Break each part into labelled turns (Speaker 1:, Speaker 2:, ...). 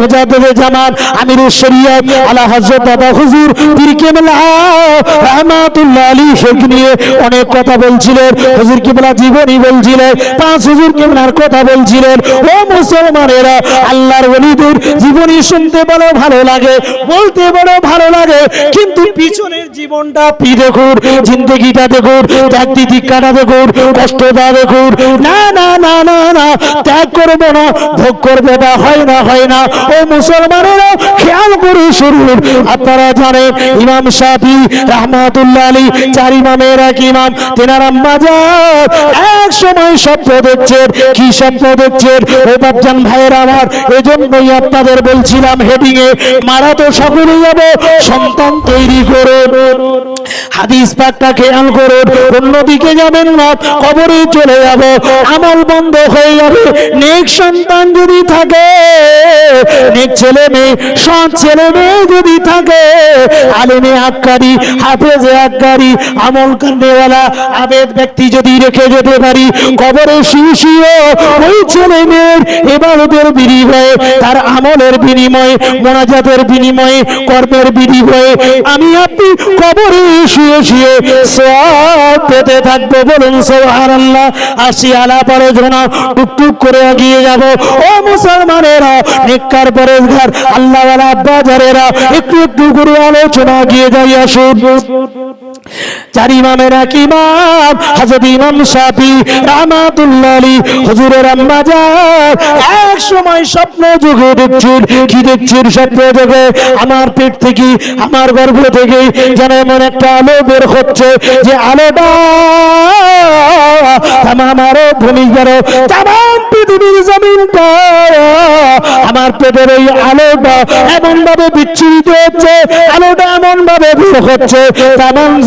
Speaker 1: মুজাদ্দিদে জামান শেখ নিয়ে অনেক কথা বলছিলেন। হুজুর জীবনী বলছিলেন, পাঁচ হুজুর কেবলার কথা বলছিলেন। ও মুসলমানেরা আল্লাহর ওলিদের জীবনী শুনতে বড় ভালো লাগে, বলতে বড় ভালো লাগে, কিন্তু পিছনের জীবনটা পি দেখুন, জিন্দগিটা দেখুন, ত্যাগ দিদিকাটা দেখুন, কষ্টটা দেখুন। না না না না না, ত্যাগ করব না, ভোগ করব না, হয় না হয় না। ও খেয়াল করে শুনুন। আপনারা জানেন, ইমাম শাফি রহমাতুল্লাহ আলী চার ইমামের এক ইমাম, তেনার আম্মাজান এক সময় স্বপ্ন দেখছেন। কি স্বপ্ন দেখছেন? ও বাপজান ভাইয়ের আমার এজন্যই আপনাদের বলছিলাম হেডিং এ, মারা তো সকলেই যাব, সন্তান তৈরি করুন। হাদিস পাকটা খেয়াল করুন অন্যদিকে যাবেন না কবরে চলে যাব, আমল বন্ধ হয়ে যাবে, নেক সন্তান যদি থাকে, নেক ছেলে মেয়ে, সৎ ছেলে মেয়ে যদি থাকে, আলেমে আক্কারি, হাফেজে আক্কারি, আমল কান্ডেওয়ালা আবেদ ব্যক্তি যদি রেখে যেতে পারি, কবরে শুয়ে ওই ছেলে মেয়ের এবারতের বিনিময়ে তার আমলের বিনিময়ে, মোনাজাতের বিনিময়ে, কর্মের বিনিময়ে আমি আপনি কবরে শুয়ে শুয়ে সব পেতে থাকব বলুন সোহার আল্লাহ আসি আলা পরে জোনা টুকটুক করে এগিয়ে যাব। ও মুসলমানেরা নিকার পরেজগার আল্লাহওয়ালা বাজারেরা, একটু একটু করে আলোচনা গিয়ে যাই, আসুন। চার ইমামের এক ইমাম ইমাম আম্মাজান, এক সময় স্বপ্ন যুগে দেখছেন কি দেখছেন স্বপ্ন যুগে আমার পেট থেকে, আমার গর্ভ থেকে যেন এমন একটা আলো বের হচ্ছে যে আলোটা আরও ভূমি গেল। তামাম পৃথিবীর জমিনটা আমার পেটের এই আলোটা এমন ভাবে বিচ্ছুরিত হচ্ছে, আলোটা এমন বের হচ্ছে, তামাম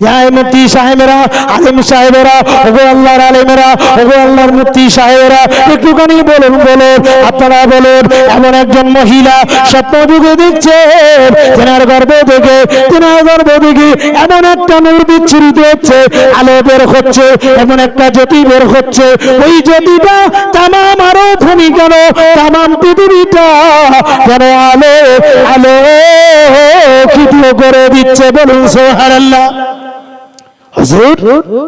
Speaker 1: যাই মুফতি সাহেবেরা, আলেম সাহেবেরা, ওগো আল্লাহর আলেমেরা, ওগো আল্লাহর মুফতি সাহেবেরা, একটুখানি বলুন বলুন, আপনারা বলুন, এমন একজন মহিলা স্বপ্ন যুগে দেখছেন তেনার গর্ভ থেকে তেনার গর্ভ থেকে এমন একটা নূর বিচ্ছুরিত হচ্ছে, আলো বের হচ্ছে, এমন একটা জ্যোতি বের হচ্ছে, ওই জ্যোতিটা তামাম আরও ভূমি কেন, তামাম পৃথিবীটা যেন আলো আলো কিটো করে দিচ্ছে বলুন সোহারাল্লাহ হজরত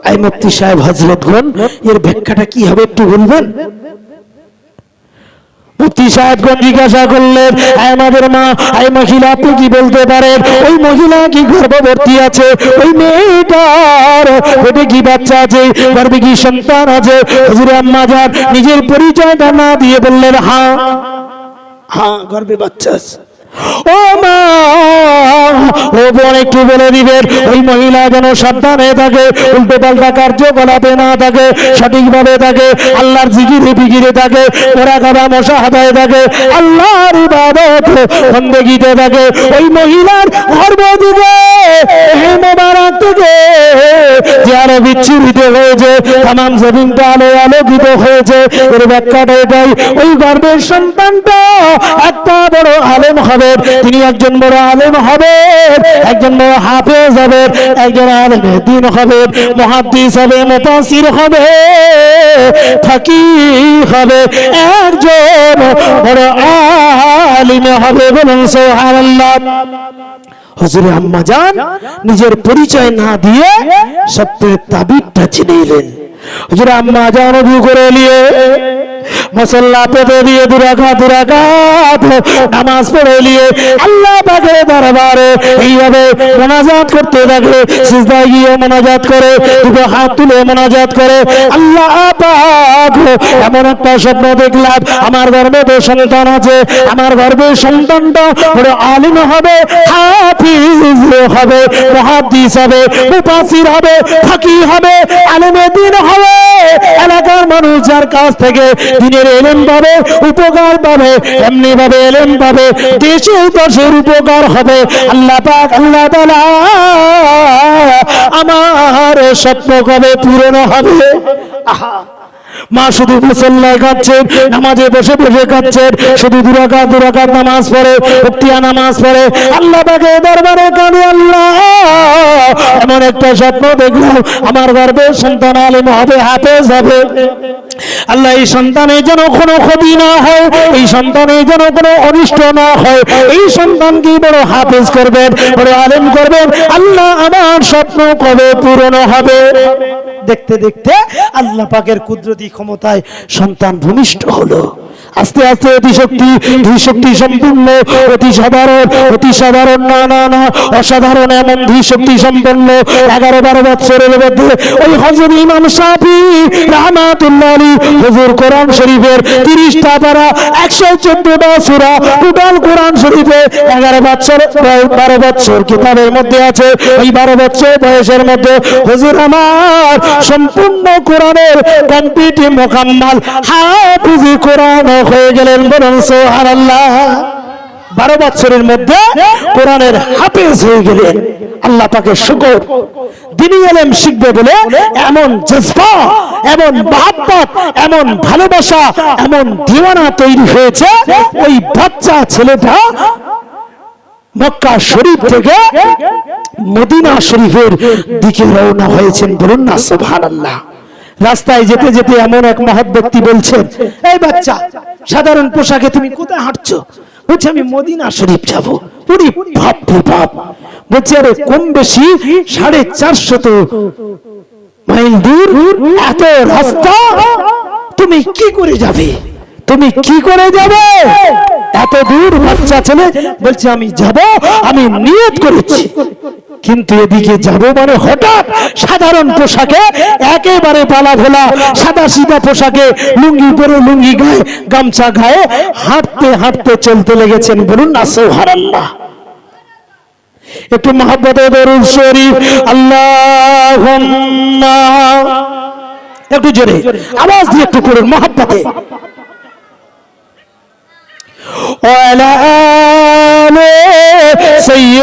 Speaker 1: আই মুফতি সাহেব হজরতগণ এর ব্যাখ্যাটা কি হবে একটু বলবেন? মুফতি সাহেবগণ জিজ্ঞাসা করলেন আমাদের মা আই মহিলা আপনি কি বলতে পারেন? ওই মহিলা কি গর্ভবতী আছে? ওই মেয়েটার পেটে কি বাচ্চা আছে? গর্ভে কি সন্তান আছে? হুজুর আম্মা যান নিজের পরিচয়টা না দিয়ে বললেন হ্যাঁ। হ্যাঁ গর্ভে বাচ্চা আছে। ও মা একটু বলে দিবেন, ওই মহিলা যেন সাবধানে থাকে, উল্টো পাল্টা কার্যকলাপে না থাকে, সঠিকভাবে থাকে, আল্লাহর জিকিরে ফিকিরে থাকে ওরা মশা হাতায় থাকে, আল্লাহর থাকে। ওই মহিলার ওই গর্ভের সন্তানটা বড় আলেম হবে, তিনি একজন বড় আলেম হবে। একজন হাফেজ হবে, একজন আলেম হবে, মহাদ্দিস হবে মুফাসির হবে হবে, একজন আলিম হবে বলুন সুবহানাল্লাহ। হজরে আম্মা যান, নিজের পরিচয় না দিয়ে সত্যের তাবিরটা চিনে এলেন হজরে আম্মা যান অজু করে নিয়ে। মসল্লা পেতে দিয়ে দুরাঘাত দুরাঘাত নামাজ পড়ে নিয়ে আল্লাহ পাকের দরবারে এইভাবে মোনাজাত করতে থাকে সিজদায় গিয়ে মোনাজাত করে, দুটো হাত তুলে মোনাজাত করে, আল্লাহ পাক এমন একটা স্বপ্ন দেখলাম। আমার গর্ভে তো সন্তান আছে, আমার গর্ভের সন্তানটা বড় আলিম হবে, হাফিজ হবে, মহাদ্দিস হবে মুফাসির হবে ফাকি হবে, আলেমে দিন হবে। এলাকার মানুষ যার কাছ থেকে দিনের এলেন পাবে, উপকার পাবে এমনি ভাবে এলেন পাবে, দেশে দশের উপকার হবে। আল্লাহ পাক, আল্লাহ তাআলা আমার স্বপ্ন কবে পূরণ হবে? মা শুধু মুসল্লায় কাঁদছেন, নামাজে বসে বসে কাঁদছেন, শুধু দুরাকাত দুরাকাত নামাজ পড়ে ভক্তিয়া নামাজ পড়ে। আল্লাহ পাকে দরবারে কাঁদে আল্লাহ। এমন একটা স্বপ্ন দেখলাম আমার গর্বে সন্তান আলিম হবে, হাফেজ হবে। আল্লাহ, এই সন্তানের যেন কোনো ক্ষতি না হয়, এই সন্তানের যেন কোনো অনিষ্ট না হয়, এই সন্তানকে বড় হাফেজ করবেন, বড় আলেম করবেন, আল্লাহ আমার স্বপ্ন কবে পূরণ হবে? দেখতে দেখতে আল্লাহ পাকের কুদরতি ক্ষমতায় সন্তান ভূমিষ্ঠ হলো। আস্তে আস্তে অতি শক্তি ধী শক্তি সম্পূর্ণ অতি সাধারণ অতি সাধারণ না না না, অসাধারণ এমন ধী শক্তি সম্পন্ন এগারো বারো বছরের মধ্যে ওই হজর ইমাম সাফি রহমাতুল্লাহ হুজুর কোরআন শরীফের তিরিশটা পারা একশো চোদ্দটা সুরা টোটাল কোরআন শরীফে এগারো বছর বারো বছর কিতাবের মধ্যে আছে। ওই বারো বছর বয়সের মধ্যে হুজুর আমার সম্পূর্ণ কোরআনের কমপ্লিট মোকাম্মাল হাফিজি কোরআন হয়ে গেলেন বরং আল্লাহ বারো বছরের মধ্যে কোরআনের হাফেজ হয়ে গেলেন আল্লাহ পাকে শুকর, দিনী এলেম শিখবে বলে এমন জজবা, এমন মহাব্বত এমন ভালোবাসা, এমন দিওয়ানা তৈরি হয়েছে ওই বাচ্চা ছেলেটা মক্কা শরীফ থেকে মদিনা শরীফের দিকে রওনা হয়েছেন বলুন না, সুবহানাল্লাহ। রাস্তায় যেতে যেতে এমন এক মহৎ ব্যক্তি বলছেন এই বাচ্চা, সাধারণ পোশাকে তুমি কোথায় হাঁটছো? বলছে, আমি মদিনা শরীফ যাব। বাপ রে বাপ। বলছে, আরে, কম বেশি সাড়ে চারশত মাইল দূর। এত রাস্তা, তুমি কি করে যাবে? তুমি কি করে যাবে? এত দূর বাচ্চা ছেলে বলছে, আমি যাব, আমি নিয়ত করেছি। কিন্তু এদিকে যাব মানে হঠাৎ সাধারণ পোশাকে একেবারে পালা ভোলা সাদা সিদা পোশাকে লুঙ্গি পরে লুঙ্গি গায়ে, গামছা গায়ে হাঁটতে হাঁটতে চলতে লেগেছেন বলুন না সৌহারাল্লাহ একটু মহাব্বত দরুদ শরীফ আল্লাহ একটু জোরে, আওয়াজ দিয়ে একটু করুন মহাব্বতে। वाले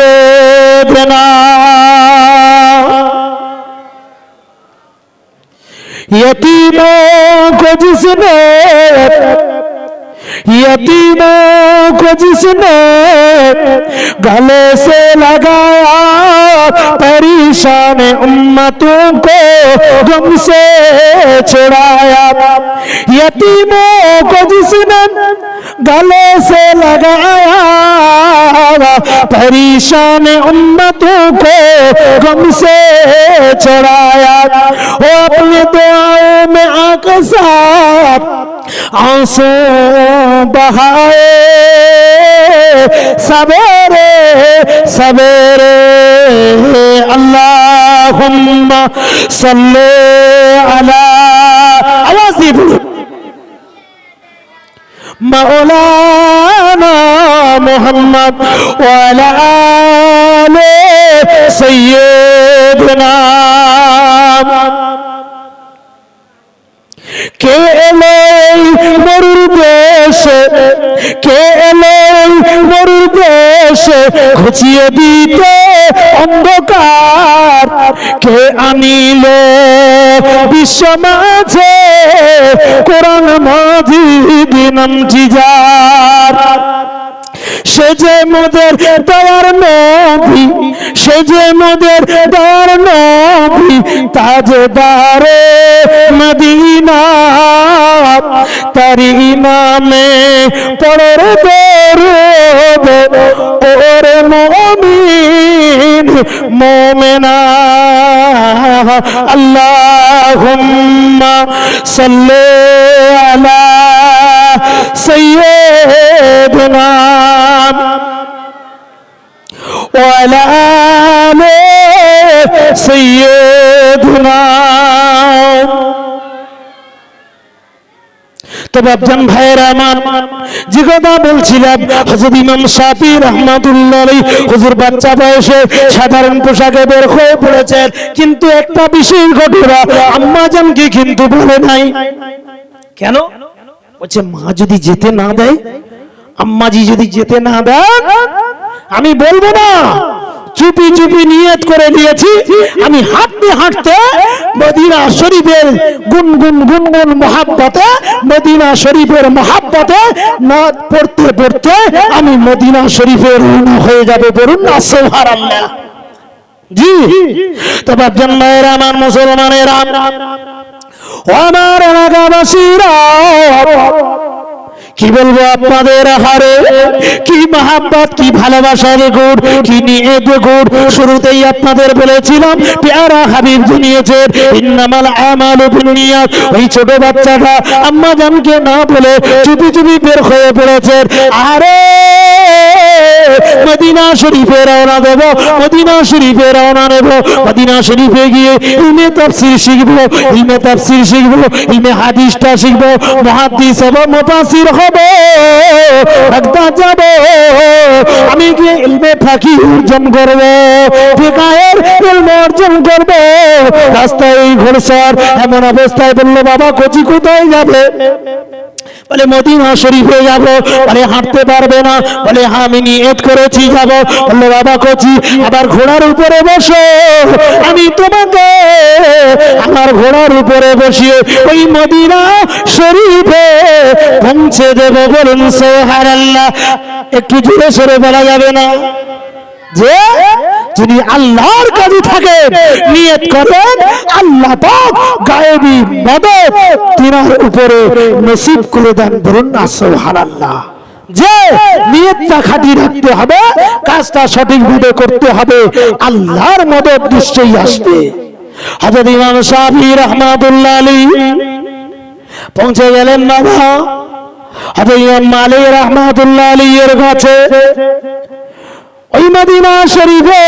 Speaker 1: बना यतीमों को जिसने यतीमों को जिसने गले से लगाया, परेशान उम्मतों को गम से छुड़ाया। यतीमों को जिसने गले से लगाया परेशान उम्मतों को गम से चढ़ाया। वो अपने दुआओं में साथ आँसू बहाए। सवेरे सवेरे अल्लाहुम्मा सल्ले अला, आवाज़ दी مولانا محمد وعلى آل سيدنا কে এলো মরুর দেশে কে এলো মরুর দেশে ঘুচিয়ে দিতে অন্ধকার কে আনিল বিশ্ব মাঝে কোরআন মাজিদ নামটি যার সে যে মোদের দয়ার নবী, সে যে মোদের দয়ার নবী তাজদারে মদিনা তারি নামে পড়র দরুদ। ওরে মুমিন, মুমিনা, আল্লাহুম্মা সাল্লি وعلى آل سيدنا তবে আফজান ভাইয়েরা আমার যে কথা বলছিলাম হজরত ইমাম শাফি রহমাতুল্লাহ আলাইহি হুজুর বাচ্চা বয়সে সাধারণ পোশাকে বের হয়ে পড়েছেন কিন্তু একটা বিশেষ ঘটনা আম্মা জানকে কিন্তু বলে নাই কেন বলছে মা যদি যেতে না দেয় আম্মাজি যদি যেতে না দেন আমি বলব না। চুপি চুপি নিয়ত করে নিয়েছি আমি হাঁটতে হাঁটতে মদিনা শরীফের গুনগুন গুনগুন মহাব্বতে, মদিনা শরীফের মহাব্বতে না পড়তে পড়তে আমি মদিনা শরীফের হয়ে যাবে বলুন না, সুবহানাল্লাহ। জি। তোমার জন্য এরা আমার মুসলমানেরা আমার এলাকাবাসীরা কি বলব আপনাদের হারে কি মহাব্বত, কি ভালোবাসা গুড়, কি নিয়ে গুড়? শুরুতেই আপনাদের বলেছিলাম, পেয়ারা হাবিব জানিয়েছেন ইন্নামাল আমালু বিনিয়াত ওই ছোট বাচ্চাটা আম্মা জানকে না বলে চুপি চুপি বের হয়ে পড়েছে আরে মদিনা শরীফে রওনা দেব, মদিনা শরীফে রওনা নেব। মদিনা শরীফে গিয়ে ইলমে তাফসীর শিখব, ইলমে তাফসীর শিখব, ইলমে হাদিসটা শিখব, মুহাদ্দিস হব মুফাসসির হব বাগদাদ যাব। আমি গিয়ে ইলমে ফাকি অর্জন করব, ফিকাহের ইলম অর্জন করব। রাস্তায় ঘোড়সর এমন অবস্থায় বলল, বাবা, কচি কোথায় যাবে? বলে, মদিনা শরীফে যাব। বলে, হাঁটতে পারবে না। বলে হ্যাঁ আমি নিয়ত করেছি, যাব। বলল বাবা কচি আবার ঘোড়ার উপরে বসো, আমি তোমাকে আমার ঘোড়ার উপরে বসিয়ে ওই মদিনা শরীফে পৌঁছে দেব। বলুন সোহার আল্লাহ একটু জোরে সরে বলা যাবে না? যে যিনি আল্লাহর কাজে থাকেন নিয়ত করেন আল্লাহ পাক গায়েবী মদত তিনার উপরে নসিব করে দেন বলুন না, সুবহানাল্লাহ। যে নিয়তটা খাঁটি রাখতে হবে, কাজটা সঠিকভাবে করতে হবে, আল্লাহর মদত নিশ্চয়ই আসবে। হযরত ইমাম শাফি রাহমাতুল্লাহ আলাইহি পৌঁছে গেলেন বাবা। হযরত ইমাম মালিক রাহমাতুল্লাহ আলাইহি এর কাছে। ওই মদিনা শরীফে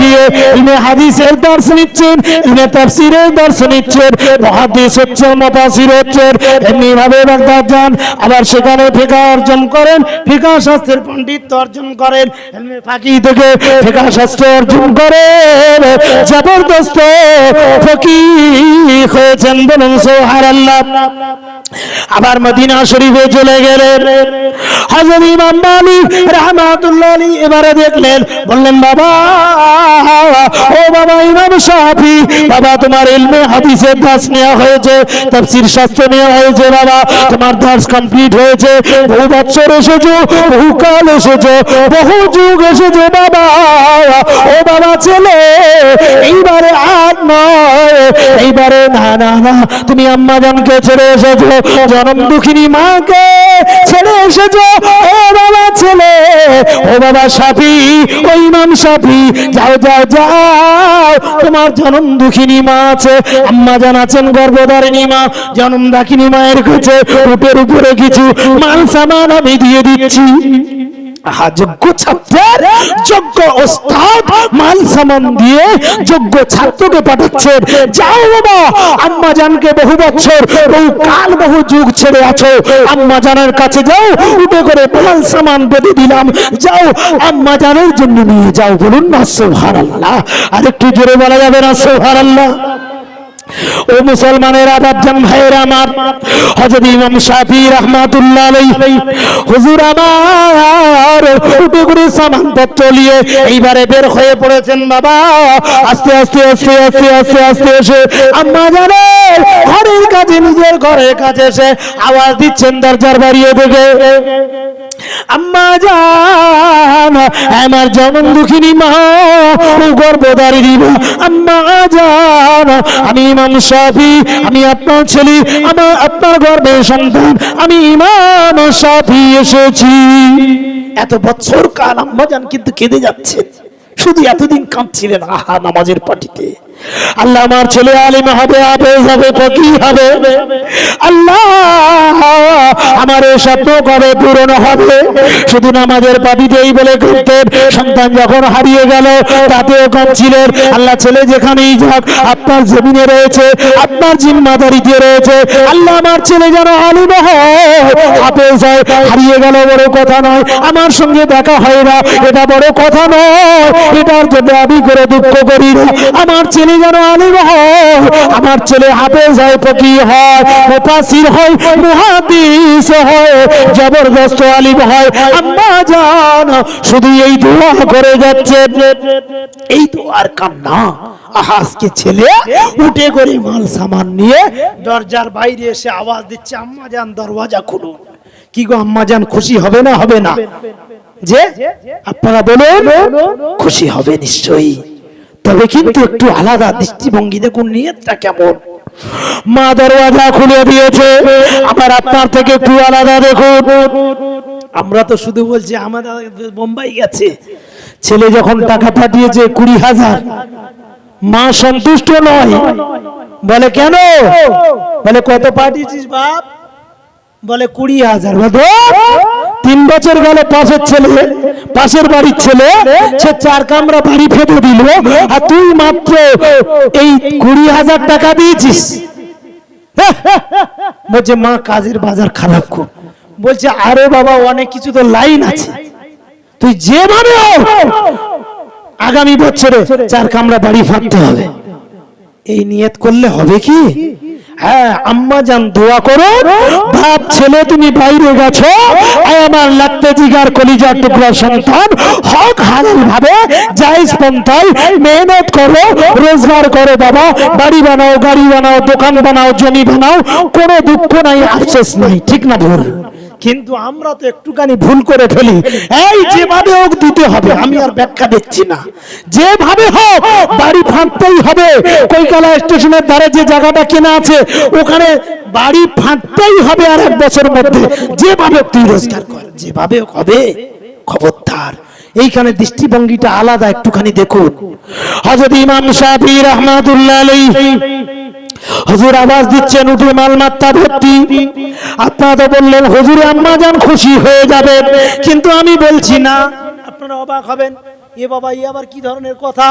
Speaker 1: গিয়ে ইনি হাদিসের দর্শ নিচ্ছেন, ইনি তাফসীরের দর্শ নিচ্ছেন, মুহাদ্দিস হচ্ছেন মুফাসসির হচ্ছেন এমনি ভাবে বাগদাদ যান, আবার সেখানে ফিকা অর্জন করেন, ফিকা শাস্ত্রের পণ্ডিত অর্জন করেন এমনি ফাকি থেকে ফিকা শাস্ত্র অর্জন করেন, জবরদস্ত ফকিহ হয়েছেন বলুন সুবহানাল্লাহ। আবার মদিনা শরীফে চলে গেলেন। হযরত ইমাম মালিক রাহমাতুল্লাহ আলাইহি এবারে দেখলেন, বললেন, বাবা, ও বাবা, ইমাম শাফি, বাবা, তোমার ইলমে হাদিসের দাস নেওয়া হয়েছে, তাফসীর শাস্ত্র নেওয়া হয়েছে, বাবা, তোমার দাস কমপ্লিট হয়েছে, বহু বছর এসেছ, বহু কাল এসেছ, বহু যুগ এসেছ, বাবা, ও বাবা ছেলে, এইবারে আর নয়, এইবারে না না না, তুমি আম্মা জানকে ছেড়ে এসেছ, জনম দুঃখিনী মাকে ছেড়ে এসেছ ও বাবা সাথি, ও ইমাম সাথী, যাও যাও যাও। তোমার জনম দুঃখিনী মা আছে। আম্মা জান আছেন গর্ভধারিণী মা, জনম দাখিনী মায়ের কাছে। উটের উপরে কিছু মাল সামান আমি দিয়ে দিচ্ছি। যোগ্য ছাত্রের যোগ্য ওস্তাদ সামান দিয়ে যোগ্য ছাত্রকে যাও বাবা, আম্মা জানকে বহু বছর, বহু কাল, বহু যুগ ছেড়ে আছো। আম্মা জানের কাছে যাও, উঠে করে মাল সামান বেঁধে দিলাম। যাও, আম্মা জানের জন্য নিয়ে যাও বলুন না, সুবহানাল্লাহ। আর একটু জোরে বলা যাবে না, সুবহানাল্লাহ। ও মুসলমানের আবাদজান ভাইয়ের আমার। হযরত ইমাম শাফি রাহমাতুল্লাহ আলাইহি। হুজুর আমার, উঠে করে সামান পত্র নিয়ে এইবারে বের হয়ে পড়েছেন বাবা। আস্তে আস্তে আস্তে আস্তে আস্তে আস্তে এসে আম্মা জানে, ঘরের কাছে নিজের ঘরের কাছে এসে আওয়াজ দিচ্ছেন দরজার বাড়িয়ে দেখে আম্মা জান, আমার জনম দুঃখিনী মা, ও গর্ভধারিণী মা, আম্মা জান, আমি ইমাম শাফি আমি আপনার ছেলে, আমার আপনার গর্ভের সন্তান, আমি ইমাম সাফি এসেছি। এত বছর কাল আম্মা জান কিন্তু কেঁদে যাচ্ছে। শুধু এতদিন কাঁদছিলেন, আহা, নামাজের পাটিতে। আল্লাহ আমার ছেলে আলিম হবে আবেজ হবে ফকি হবে। আল্লাহ আমার এই স্বপ্ন কবে পূরণ হবে? শুধু নামাজের পাটিতেই বলে করতেন সন্তান যখন হারিয়ে গেল, তাতেও কাঁদছিলেন আল্লাহ ছেলে যেখানেই যাক, আপনার জমিনে রয়েছে, আপনার জিম্মাদারিতে রয়েছে। আল্লাহ আমার ছেলে যেন আলিম হয় হয়, হারিয়ে গেল বড় কথা নয়, আমার সঙ্গে দেখা হয় না, এটা বড় কথা নয়। এটার জন্য আমি করে দুঃখ করি না। আমার ছেলে যেন আলিম হয়, আমার ছেলে হাফেজ হয় ফকি হয় মুফাসির হয়, মুহাদ্দিস হয়, জবরদস্ত আলিম হয়। আম্মা জান, শুধু এই দোয়া করে যাচ্ছে এই দোয়ার কান্না আজকে ছেলে উঠে করে মাল সামান নিয়ে দরজার বাইরে এসে আওয়াজ দিচ্ছে, আম্মা জান, দরওয়াজা খুলুন। কি গো আম্মা জান, খুশি হবে না হবে না? যে, আপনারা বলুন, খুশি হবে নিশ্চয়ই। তবে কিন্তু একটু আলাদা দৃষ্টিভঙ্গি দেখুন নিয়তটা কেমন? মা দরওয়াজা খুলে দিয়েছে। আবার আপনার থেকে একটু আলাদা দেখুন। আমরা তো শুধু বলছি আমাদের বোম্বাই গেছে। ছেলে যখন টাকা পাঠিয়েছে কুড়ি হাজার, মা সন্তুষ্ট নয়। বলে, কেন? বলে, কত পাঠিয়েছিস বাপ? বলে কুড়ি হাজার। তিন বছর গেল পাশের ছেলে পাশের বাড়ির ছেলে সে চার কামরা বাড়ি ফেটে দিল আর তুই মাত্র এই কুড়ি হাজার টাকা দিয়েছিস। বলছে মা কাজের বাজার খারাপ খুব। বলছে আরে বাবা অনেক কিছু তো লাইন আছে। তুই যেভাবে হোক, আগামী বছরে চার কামরা বাড়ি ফাটতে হবে। এই নিয়ত করলে হবে কি? হ্যাঁ আম্মা যান, দোয়া করো। বাপ, ছেলে, তুমি বাইরে গেছো। আমার লাগতে জিগার কলিজার টুকরা সন্তান। হক হালাল ভাবে, জায়েজ পন্থায় মেহনত করো, রোজগার করো বাবা। বাড়ি বানাও, গাড়ি বানাও, দোকান বানাও, জমি বানাও, কোনো দুঃখ নাই, আফসোস নাই, ঠিক না ভুল? কিন্তু আমরা তো একটুখানি ভুল করে ফেলি। এই যেভাবে হোক দিতে হবে, আমি আর ব্যাখ্যা দিচ্ছি না। যেভাবে হোক বাড়ি ফাঁদতেই হবে। কলকাতা স্টেশনের ধারে যে জায়গাটা কেনা আছে, ওখানে বাড়ি ফাঁদতেই হবে আর এক বছরের মধ্যে। যেভাবে তুই রোজগার কর, যেভাবে হবে, খবরদার। এইখানে দৃষ্টিভঙ্গিটা আলাদা একটুখানি দেখুন। হজরত ইমাম শাফি রহমাতুল্লাহ হুজুর আওয়াজ দিচ্ছেন, উঠে মাল মাত্তা ভর্তি। আপনারা তো বললেন, হুজুর, আম্মা যান, খুশি হয়ে যাবে কিন্তু আমি বলছি না। আপনারা অবাক হবেন, এ বাবা ই আবার কি ধরনের কথা?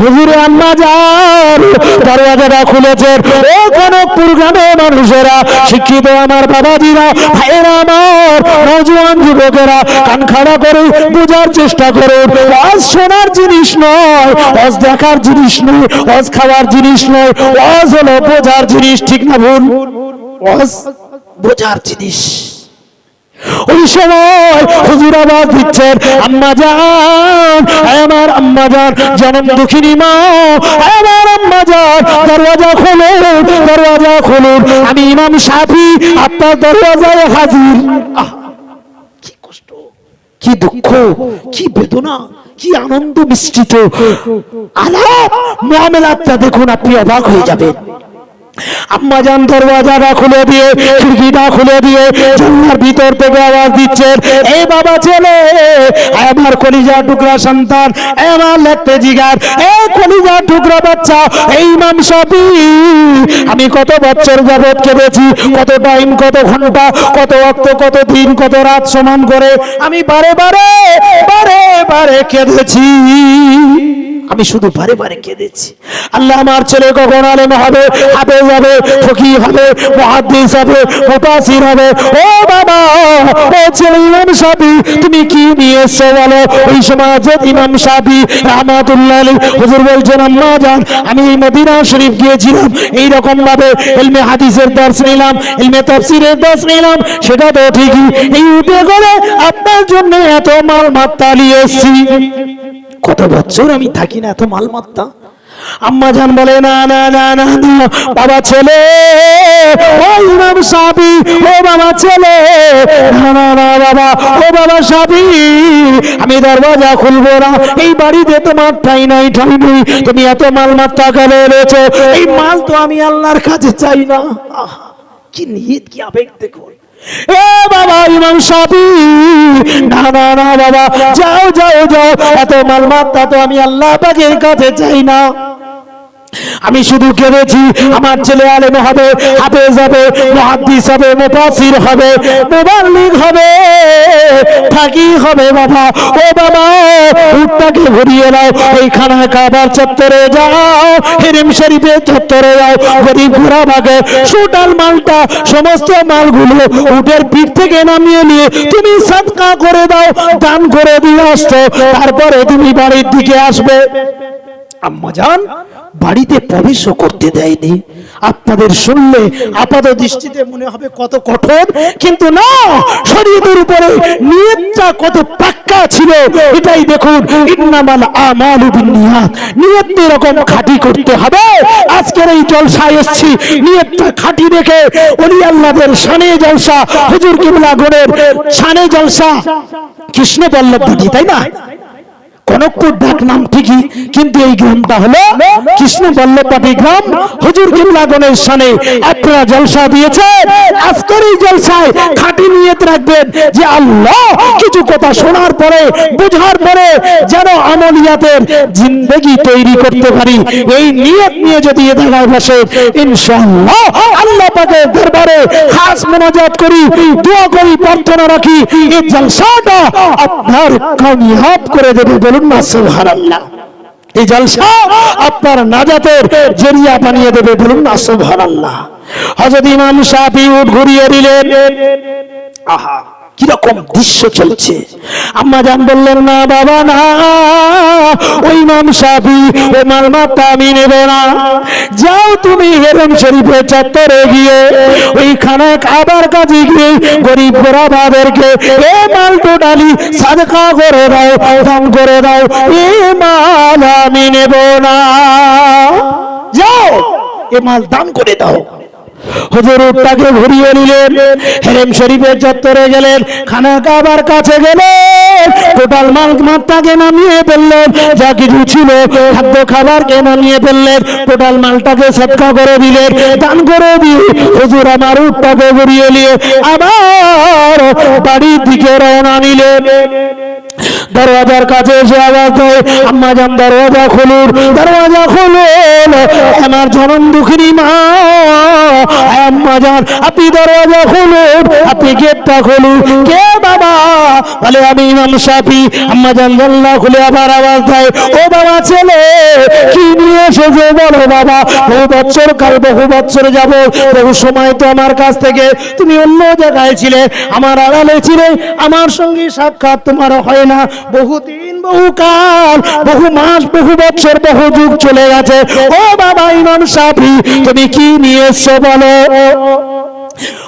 Speaker 1: হুজুরে আম্মা যান, দরওয়াজাটা খুলেছেন। ও কনকপুর গ্রামের মানুষেরা, শিক্ষিত আমার বাবাজিরা, ভাইয়েরা আমার, নজওয়ান যুবকেরা, কান খাড়া করে বোঝার চেষ্টা করো। আজ শোনার জিনিস নয়, আজ দেখার জিনিস নয়, আজ খাওয়ার জিনিস নয়, আজ হলো বোঝার জিনিস, ঠিক না ভুল? আজ বোঝার জিনিস। সময় হুজুর আওয়াজ দিচ্ছেন, আম্মা জান আমার আম্মা জান জনম দুঃখিনী মা আমার আম্মা জান দরওয়াজা খুলুন দরওয়াজা খুলুন। আমি ইমাম শাফি আপনার দরওয়াজায় হাজির। কি কষ্ট, কি দুঃখ, কি বেদনা, কি আনন্দ মিশ্রিত। আলাপ মুআমালাতটা দেখুন, আপনি অবাক হয়ে যাবেন। আম্মা জান দরওয়াজাটা খুলে দিয়ে খিড়কিটা খুলে দিয়ে, জানলার ভিতর থেকে আওয়াজ দিচ্ছেন এই বাবা ছেলে আমার কলিজা টুকরা সন্তান, এ আমার লেখতে জিগার, এ কলিজা টুকরা বাচ্চা, এই ইমাম শাফি আমি কত বছর যাবত কেঁদেছি, কত টাইম, কত ঘণ্টা, কত অক্ত, কত দিন, কত রাত সমান করে, আমি বারে বারে বারে বারে কেঁদেছি। আমি শুধু বারে বারে কেঁদেছি। আল্লাহ আমার ছেলে কখন আলেম হবে হাতে যাবে ফকি হবে, মহাদ্দিস হবে মুফাসির হবে। ও বাবা, ও ছেলে ইমাম সাবি, তুমি কি নিয়ে এসছো বলো? ওই হযরত ইমাম সাবি রাহমাতুল্লাহ আলাইহি হুজুর বলছেন, আম্মা জান, আমি এই মদিনা শরীফ গিয়েছিলাম এই রকম ভাবে ইলমে হাদিসের দর্শ নিলাম, ইলমে তাফসীরের দর্শ নিলাম, সেটা তো ঠিকই। এই উঠে করে আপনার জন্য এত মাল মাত্তা নিয়ে এসেছি। কত বছর আমি থাকি না, এত মালমাত্তা। আম্মা জান বলে, না না না না বাবা ছেলে, ও ইমাম সাবি, ও বাবা ছেলে, না না না, বাবা, ও বাবা সাবি, আমি দরওয়াজা খুলবো না, এই বাড়িতে তোমার ঠাই নাই, ঠাই নেই, তুমি এত মাল মালমাত্তা কেন এনেছো? এই মাল তো আমি আল্লাহর কাছে চাই না। কি নিহিত, কি আবেগ দেখুন। এ বাবা, ইমাম সাপি না না না, বাবা, যাও যাও যাও। এত মালমাত্তা তো আমি আল্লাহ পাকের কাছে চাই না। আমি শুধু কেঁদেছি, আমার ছেলে আলেম হবে, হাফেজ হবে, মুহাদ্দিস হবে, মুফাসির হবে, মুবাল্লিগ হবে থাকি হবে বাবা। ও বাবা, উটটাকে ঘুরিয়ে নাও ওই খানা কাবার চত্বরে যাও, হিরিম শরীফের চত্বরে যাও, গরিব ঘোরা ভাগে সুটাল মালটা, সমস্ত মালগুলো উটের পিঠ থেকে নামিয়ে নিয়ে তুমি সাদকা করে দাও, দান করে দিয়ে আসছো, তারপরে তুমি বাড়ির দিকে আসবে। আম্মাজান বাড়িতে প্রবেশও করতে দেয়নি। আপনাদের শুনলে আপাত দৃষ্টিতে মনে হবে কত কঠোর, কিন্তু না শরীরের উপরে নিয়তটা কত পাক্কা ছিল। এটাই দেখুন, ইন্নামাল আমালু বিন্নিয়াত। নিয়ত এরকম খাঁটি করতে হবে। আজকের এই জলসায় এসেছি, নিয়তটা খাঁটি রেখে ওলি আল্লাহদের শানে জলসা, হুজুর কিবলা গণের শানে জলসা। কৃষ্ণ বল্লভ তাই না? কনকপুর ডাক নাম ঠিকই, কিন্তু এই গ্রামটা হলো কৃষ্ণ বল্লভপাটি গ্রাম। হুজুর কিবলাগণের সানে আপনারা জলসা দিয়েছেন। আজকের এই জলসায় খাঁটি নিয়ত রাখবেন যে আল্লাহ কথা শোনার পরে, বোঝার পরে যেন আমলিয়াতের জিন্দগি তৈরি করতে পারি। এই নিয়ত নিয়ে যদি এ জায়গায় বসে, ইনশাআল্লাহ আল্লাহ পাকের দরবারে খাস মোনাজাত করি, দোয়া করি, প্রার্থনা রাখি। এই জলসাটা আপনার কামিয়াব করে দেবে, বলুন না, সুবহানাল্লাহ। এই জলসা আপনার নাজাতের জেরিয়া বানিয়ে দেবে, বলুন না, সুবহানাল্লাহ। হযরত ইমাম শাফি উঠ ঘুরিয়ে দিলেন। আহা। কীরকম দৃশ্য চলছে? আম্মা জান বললেন, না বাবা, না। ওই ইমাম শাফি ও মালমাটা আমি নেব না। যাও তুমি হেরম শরীফের চত্বরে গিয়ে, ওইখানে খাবার কাজে গিয়ে গরিব গোরাবাদেরকে এ মাল টোটালি সাদকা করে দাও দান করে দাও, এ মাল আমি নেব না। যাও, এ মাল দান করে দাও। হুজুর ঘুরিয়ে নিলেন, হেরেম শরীফের চত্বরে গেলেন, খানা কাবার কাছে গেলেন, টোটাল মাল মাত্রাকে নামিয়ে ফেললেন, যা কিছু ছিল খাদ্য খাবারকে নামিয়ে ফেললেন, টোটাল মালটাকে সৎকা করে দিলেন, দান করে দিয়ে হজুর আমার উটটাকে ঘুরিয়ে নিয়ে আবার বাড়ির দিকে রওনা নিলেন দরওয়াজার কাছে এসে আওয়াজ দেয়, আম্মা জান, দরওয়াজা খুলুন দরওয়াজা খুলুন, আমার জনম দুঃখিনী মা। আম্মা জান, আপনি দরওয়াজা খুলুন, আপনি গেটটা খুলুন। কে বাবা? বলে, আমি ইমাম শাফি। আম্মা জান জানলা খুলে আবার আওয়াজ দেয়, ও বাবা ছেলে, কি নিয়ে এসেছ বলো বাবা? বহু বছর কাল, বহু বছর যাব বহু সময় তো আমার কাছ থেকে তুমি অন্য জায়গায় ছিলে, আমার আড়ালে ছিলে, আমার সঙ্গে সাক্ষাৎ তোমার হয় না। বহুদিন বহু কাল বহু মাস, বহু বছর, বহু যুগ চলে গেছে। ও বাবা ইমাম সাফি, তুমি কি নিয়ে এসছো বলো?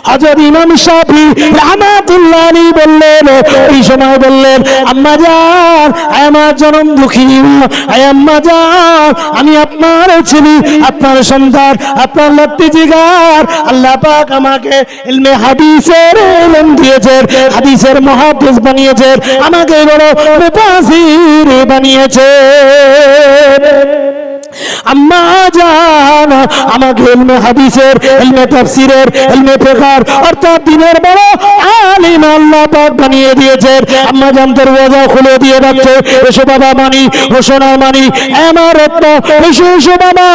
Speaker 1: হযরত ইমাম শাফি রাহমাতুল্লাহ বললেন, এই সময় বললেন, আম্মা জান আমার জনম দুঃখিনী আম্মা জান আমি আপনার ছেলে, আপনার সন্তান, আপনার লত্তি জিগার আল্লাহ পাক আমাকে ইলমে হাদিসের ইলম দিয়েছেন, হাদিসের মুহাদ্দিস বানিয়েছেন, আমাকে বড় মুফাসসির বানিয়েছেন। আম্মা জান আমাকে হেলমে হাদিসের হেলমে তাফসিরের হেলমে ফেকার অর্থাৎ দিনের বড় আলিম আল্লাহ পাক বানিয়ে আম্মা জান দরওয়াজা খুলে দিয়ে রাখছে এসো বাবা মানি মানি আমার এসো এসো বাবা,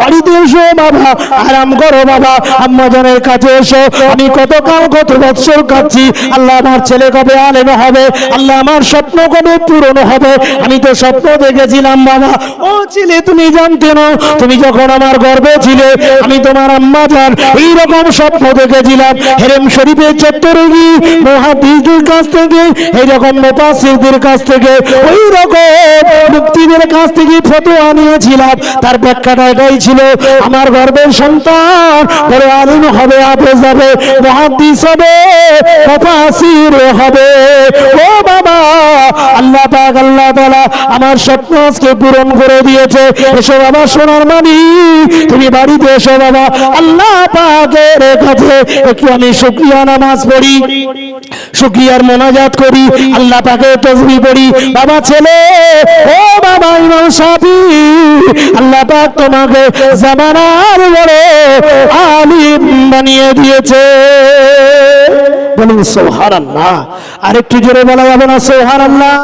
Speaker 1: বাড়িতে এসো বাবা, আরাম করো বাবা, আম্মা জানের কাছে এসো, আমি কত কাল কত বৎসর কাটছি আল্লাহ আমার ছেলে কবে আলেম হবে, আল্লাহ আমার স্বপ্ন কবে পূরণ হবে, আমি তো স্বপ্ন দেখেছিলাম বাবা, ও ছিলে তুমি জানতে না, তুমি যখন আমার গর্বে ছিলে, আমি তোমার আম্মা জান, এইরকম স্বপ্ন দেখেছিলাম, হেরেম শরীফের চত্বরে মহাদিসদের কাছ থেকে, এইরকম কাছ থেকে ওই রকম মুক্তিদের কাছ থেকে তার ব্যাখ্যাটা এটাই ছিল, আমার গর্বের সন্তান আলিম হবে মহাদিস হবে মোপাসির হবে। ও বাবা, আল্লাহ পাক, আল্লাহ তাআলা আমার স্বপ্ন আজকে পূরণ করে দিয়েছে। এসো বাবা, সোনার মানি, তুমি বাড়িতে এসো বাবা। আল্লাহ পাকের কাছে একটু আমি শুকরিয়া নামাজ পড়ি। শুকরিয়ার মোনাজাত করি। আল্লাহ পাকে তসবি পড়ি। বাবা ছেলে, ও বাবা ইমাম সাফি আল্লাহ পাক তোমাকে জামানার বড় আলিম বানিয়ে দিয়েছে। বলুন সোহার আল্লাহ আরেকটু জোরে বলা যাবে না সোহার আল্লাহ